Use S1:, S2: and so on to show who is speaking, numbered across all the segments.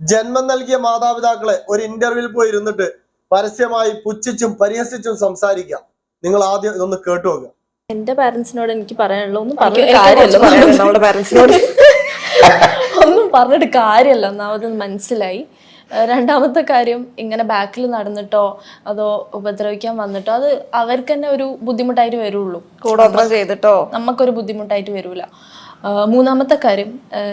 S1: ജന്മം നൽകിയ മാതാപിതാക്കളെ ഒരു ഇന്റർവ്യൂവിൽ പോയി ഇരുന്നിട്ട് പരസ്യമായി പുച്ഛിച്ചും പരിഹസിച്ചും സംസാരിക്കാം. നിങ്ങൾ ആദ്യം ഇതൊന്ന് കേട്ടു നോക്കുക
S2: എന്റെ പാരന്റ്സിനോട് എനിക്ക് പറയാനുള്ള ഒന്നും
S3: പറയാനുള്ള
S2: കാര്യമല്ല
S3: നമ്മുടെ പാരന്റ്സിനോട്
S2: പറഞ്ഞിട്ട് കാര്യമല്ല ഒന്നാമത് മനസ്സിലായി. രണ്ടാമത്തെ കാര്യം ഇങ്ങനെ ബാക്കിൽ നടന്നിട്ടോ അതോ ഉപദ്രവിക്കാൻ വന്നിട്ടോ അത് അവർക്ക് തന്നെ ഒരു ബുദ്ധിമുട്ടായിട്ട് വരുള്ളൂ.
S3: കൂടോത്രം ചെയ്തിട്ടോ?
S2: നമുക്കൊരു ബുദ്ധിമുട്ടായിട്ട് വരൂല. മൂന്നാമത്തെ കാര്യം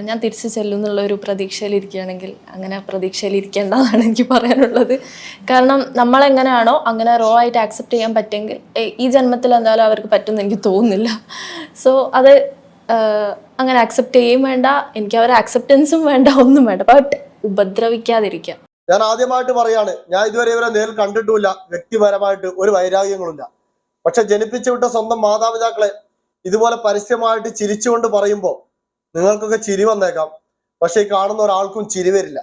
S2: ഞാൻ തിരിച്ചു ചെല്ലും എന്നുള്ള ഒരു പ്രതീക്ഷയിലിരിക്കുകയാണെങ്കിൽ അങ്ങനെ പ്രതീക്ഷയിലിരിക്കേണ്ടതാണ് എനിക്ക് പറയാനുള്ളത്. കാരണം നമ്മളെങ്ങനെയാണോ അങ്ങനെ റോ ആയിട്ട് ആക്സെപ്റ്റ് ചെയ്യാൻ പറ്റുമെങ്കിൽ ഈ ജന്മത്തിൽ എന്തായാലും അവർക്ക് പറ്റുമെന്ന് എനിക്ക് തോന്നുന്നില്ല. സോ അത് അങ്ങനെ ആക്സെപ്റ്റ് ചെയ്യും വേണ്ട. എനിക്ക് അവരെ ആക്സെപ്റ്റൻസും വേണ്ട ഒന്നും വേണ്ട. ബട്ട് ഉപദ്രവിക്കാതിരിക്കുക.
S1: ഞാൻ ആദ്യമായിട്ട് പറയാണ് ഞാൻ ഇതുവരെ ഇവരെ നേരിൽ കണ്ടിട്ടുമില്ല. വ്യക്തിപരമായിട്ട് ഒരു വൈരാഗ്യങ്ങളില്ല പക്ഷെ ജനിപ്പിച്ചു വിട്ട സ്വന്തം മാതാപിതാക്കളെ ഇതുപോലെ പരസ്യമായിട്ട് ചിരിച്ചുകൊണ്ട് പറയുമ്പോൾ നിങ്ങൾക്കൊക്കെ ചിരി വന്നേക്കാം. പക്ഷെ ഈ കാണുന്ന ഒരാൾക്കും ചിരി വരില്ല.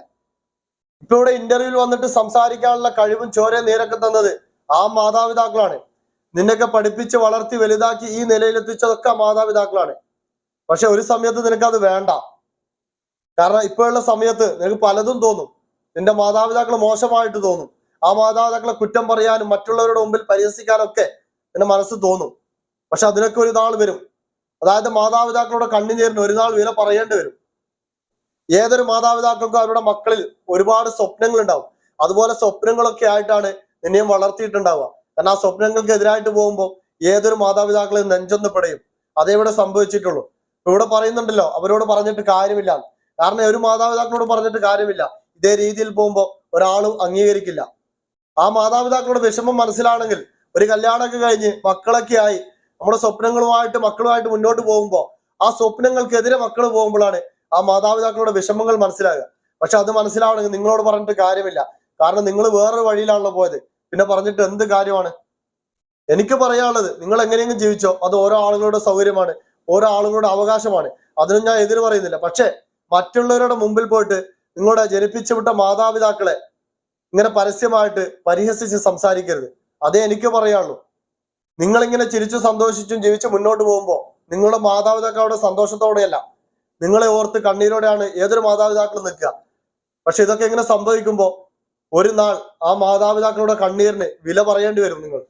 S1: ഇപ്പൊ ഇവിടെ ഇന്റർവ്യൂവിൽ വന്നിട്ട് സംസാരിക്കാനുള്ള കഴിവും ചോരയും നേരൊക്കെ തന്നത് ആ മാതാപിതാക്കളാണ്. നിന്നൊക്കെ പഠിപ്പിച്ച് വളർത്തി വലുതാക്കി ഈ നിലയിലെത്തിച്ചതൊക്കെ മാതാപിതാക്കളാണ്. പക്ഷെ ഒരു സമയത്ത് നിനക്ക് നിനക്കത് വേണ്ട. കാരണം ഇപ്പോഴുള്ള സമയത്ത് നിനക്ക് പലതും തോന്നും. നിന്റെ മാതാപിതാക്കൾ മോശമായിട്ട് തോന്നും. ആ മാതാപിതാക്കളെ കുറ്റം പറയാനും മറ്റുള്ളവരുടെ മുമ്പിൽ പരിഹസിക്കാനൊക്കെ നിന്റെ മനസ്സ് തോന്നും. പക്ഷെ അതിനൊക്കെ ഒരു നാൾ വരും. അതായത് മാതാപിതാക്കളുടെ കണ്ണിനേരിന് ഒരു നാൾ വില പറയേണ്ടി വരും. ഏതൊരു മാതാപിതാക്കൾക്കും അവരുടെ മക്കളിൽ ഒരുപാട് സ്വപ്നങ്ങൾ ഉണ്ടാവും അതുപോലെ സ്വപ്നങ്ങളൊക്കെ ആയിട്ടാണ് നിന്നെയും വളർത്തിയിട്ടുണ്ടാവുക. കാരണം ആ സ്വപ്നങ്ങൾക്ക് എതിരായിട്ട് പോകുമ്പോൾ ഏതൊരു മാതാപിതാക്കളെയും നെഞ്ചൊന്ന് പിടയും. അതേവിടെ സംഭവിച്ചിട്ടുള്ളൂ. ഇവിടെ പറയുന്നുണ്ടല്ലോ അവരോട് പറഞ്ഞിട്ട് കാര്യമില്ല. കാരണം ഒരു മാതാപിതാക്കളോട് പറഞ്ഞിട്ട് കാര്യമില്ല. ഇതേ രീതിയിൽ പോകുമ്പോൾ ഒരാളും അംഗീകരിക്കില്ല. ആ മാതാപിതാക്കളുടെ വിഷമം മനസ്സിലാണെങ്കിൽ ഒരു കല്യാണമൊക്കെ കഴിഞ്ഞ് മക്കളൊക്കെ ആയി നമ്മുടെ സ്വപ്നങ്ങളുമായിട്ട് മക്കളുമായിട്ട് മുന്നോട്ട് പോകുമ്പോൾ ആ സ്വപ്നങ്ങൾക്കെതിരെ മക്കൾ പോകുമ്പോഴാണ് ആ മാതാപിതാക്കളുടെ വിഷമങ്ങൾ മനസ്സിലാകുക. പക്ഷെ അത് മനസ്സിലാവണമെങ്കിൽ നിങ്ങളോട് പറഞ്ഞിട്ട് കാര്യമില്ല. കാരണം നിങ്ങൾ വേറൊരു വഴിയിലാണല്ലോ പോയത്. പിന്നെ പറഞ്ഞിട്ട് എന്ത് കാര്യമാണ്? എനിക്ക് പറയാനുള്ളത് നിങ്ങൾ എങ്ങനെയെങ്കിലും ജീവിച്ചോ അത് ഓരോ ആളുകളുടെ സൗകര്യമാണ്. ഓരോ അവകാശമാണ്. അതിനും ഞാൻ എതിര് പറയുന്നില്ല. പക്ഷേ മറ്റുള്ളവരുടെ മുമ്പിൽ പോയിട്ട് നിങ്ങളുടെ ജനിപ്പിച്ചു വിട്ട മാതാപിതാക്കളെ ഇങ്ങനെ പരസ്യമായിട്ട് പരിഹസിച്ച് സംസാരിക്കരുത്. അതേ എനിക്ക് പറയാനുള്ളൂ. നിങ്ങളിങ്ങനെ ചിരിച്ചു സന്തോഷിച്ചും ജീവിച്ച് മുന്നോട്ട് പോകുമ്പോൾ നിങ്ങളുടെ മാതാപിതാക്കളുടെ സന്തോഷത്തോടെയല്ല. നിങ്ങളെ ഓർത്ത് കണ്ണീരോടെയാണ് ഏതൊരു മാതാപിതാക്കളും നിൽക്കുക. പക്ഷെ ഇതൊക്കെ ഇങ്ങനെ സംഭവിക്കുമ്പോൾ ഒരു നാൾ ആ മാതാപിതാക്കളുടെ കണ്ണീരിന് വില പറയേണ്ടി വരും നിങ്ങൾ.